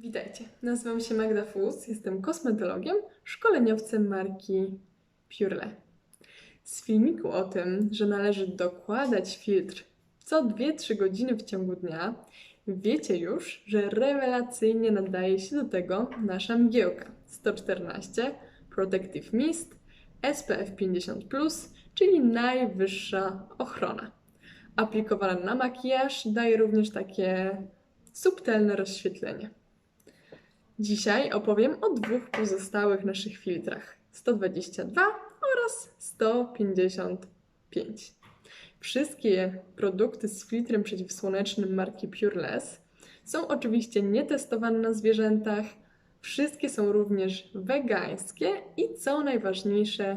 Witajcie, nazywam się Magda Fus, jestem kosmetologiem, szkoleniowcem marki Purele. Z filmiku o tym, że należy dokładać filtr co 2-3 godziny w ciągu dnia, wiecie już, że rewelacyjnie nadaje się do tego nasza mgiełka 114 Protective Mist SPF 50+, czyli najwyższa ochrona. Aplikowana na makijaż daje również takie subtelne rozświetlenie. Dzisiaj opowiem o dwóch pozostałych naszych filtrach 122 oraz 155. Wszystkie produkty z filtrem przeciwsłonecznym marki Pureless są oczywiście nietestowane na zwierzętach. Wszystkie są również wegańskie i co najważniejsze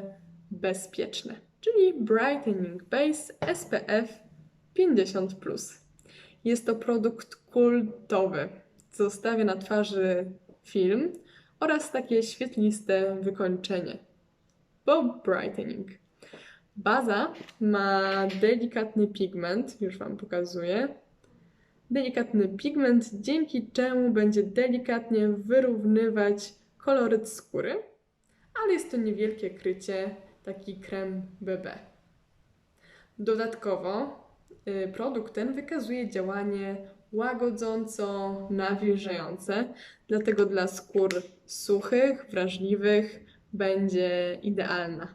bezpieczne, czyli Brightening Base SPF 50. Jest to produkt kultowy. Zostawia na twarzy film oraz takie świetliste wykończenie. Bo brightening. Baza ma delikatny pigment, już Wam pokazuję. Delikatny pigment, dzięki czemu będzie delikatnie wyrównywać koloryt skóry, ale jest to niewielkie krycie, taki krem BB. Dodatkowo y, produkt ten wykazuje działanie łagodząco nawilżające, dlatego dla skór suchych, wrażliwych będzie idealna.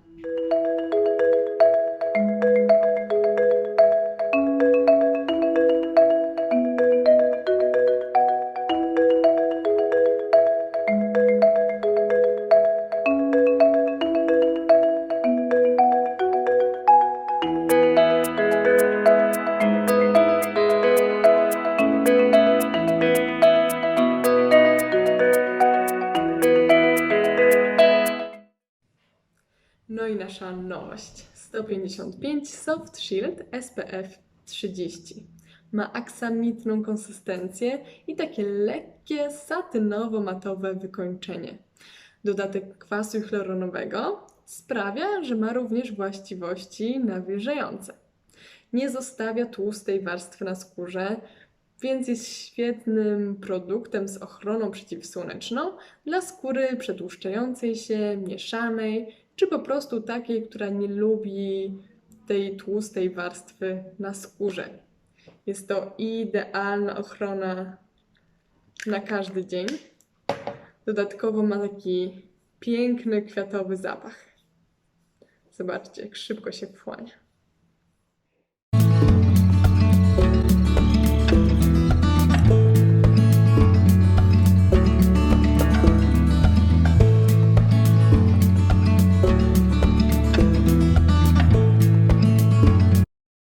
No i nasza nowość 155 Soft Shield SPF 30. Ma aksamitną konsystencję i takie lekkie, satynowo-matowe wykończenie. Dodatek kwasu chloronowego sprawia, że ma również właściwości nawilżające. Nie zostawia tłustej warstwy na skórze, więc jest świetnym produktem z ochroną przeciwsłoneczną dla skóry przetłuszczającej się, mieszanej, czy po prostu takiej, która nie lubi tej tłustej warstwy na skórze. Jest to idealna ochrona na każdy dzień. Dodatkowo ma taki piękny kwiatowy zapach. Zobaczcie, jak szybko się wchłania.